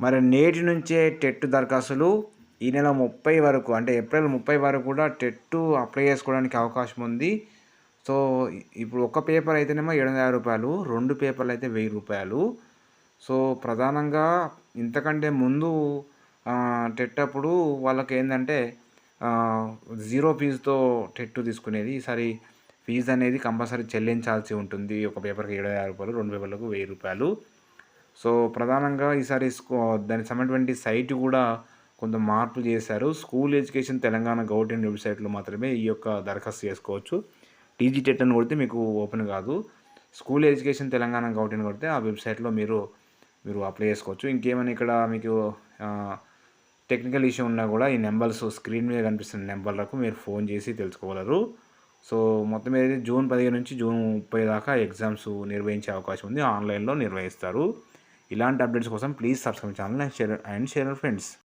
మరి నేటి నుంచే టెట్ దరఖాస్తులు ఈ నెల ముప్పై వరకు అంటే ఏప్రిల్ ముప్పై వరకు కూడా టెట్ అప్లై చేసుకోవడానికి అవకాశం ఉంది. సో ఇప్పుడు ఒక పేపర్ అయితేనేమో ఏడు వందల రూపాయలు రెండు పేపర్లు అయితే వెయ్యి రూపాయలు. సో ప్రధానంగా ఇంతకంటే ముందు టెట్ అప్పుడు వాళ్ళకి ఏంటంటే జీరో ఫీజుతో టెట్ తీసుకునేది. ఈసారి ఫీజు అనేది కంపల్సరీ చెల్లించాల్సి ఉంటుంది. ఒక పేపర్కి ఏడు యాభై రూపాయలు రెండు పేపర్లకు వెయ్యి రూపాయలు. సో ప్రధానంగా ఈసారి స్కూ దానికి సంబంధించినటువంటి సైట్ కూడా కొంత మార్పులు చేశారు. స్కూల్ ఎడ్యుకేషన్ తెలంగాణ గవర్నమెంట్ వెబ్సైట్లో మాత్రమే ఈ యొక్క దరఖాస్తు చేసుకోవచ్చు. టీజీ టెట్ అని కొడితే మీకు ఓపెన్ కాదు. స్కూల్ ఎడ్యుకేషన్ తెలంగాణ గవర్నమెంట్ కొడితే ఆ వెబ్సైట్లో మీరు మీరు అప్లై చేసుకోవచ్చు. ఇంకేమైనా ఇక్కడ మీకు టెక్నికల్ ఇష్యూ ఉన్నా కూడా ఈ నెంబర్స్ స్క్రీన్ మీద కనిపిస్తున్న నెంబర్లకు మీరు ఫోన్ చేసి తెలుసుకోగలరు. సో మొత్తం ఏదైతే జూన్ పదిహేను నుంచి జూన్ ముప్పై దాకా ఎగ్జామ్స్ నిర్వహించే అవకాశం ఉంది ఆన్లైన్లో నిర్వహిస్తారు. ఇలాంటి అప్డేట్స్ కోసం please subscribe channel and share and share friends.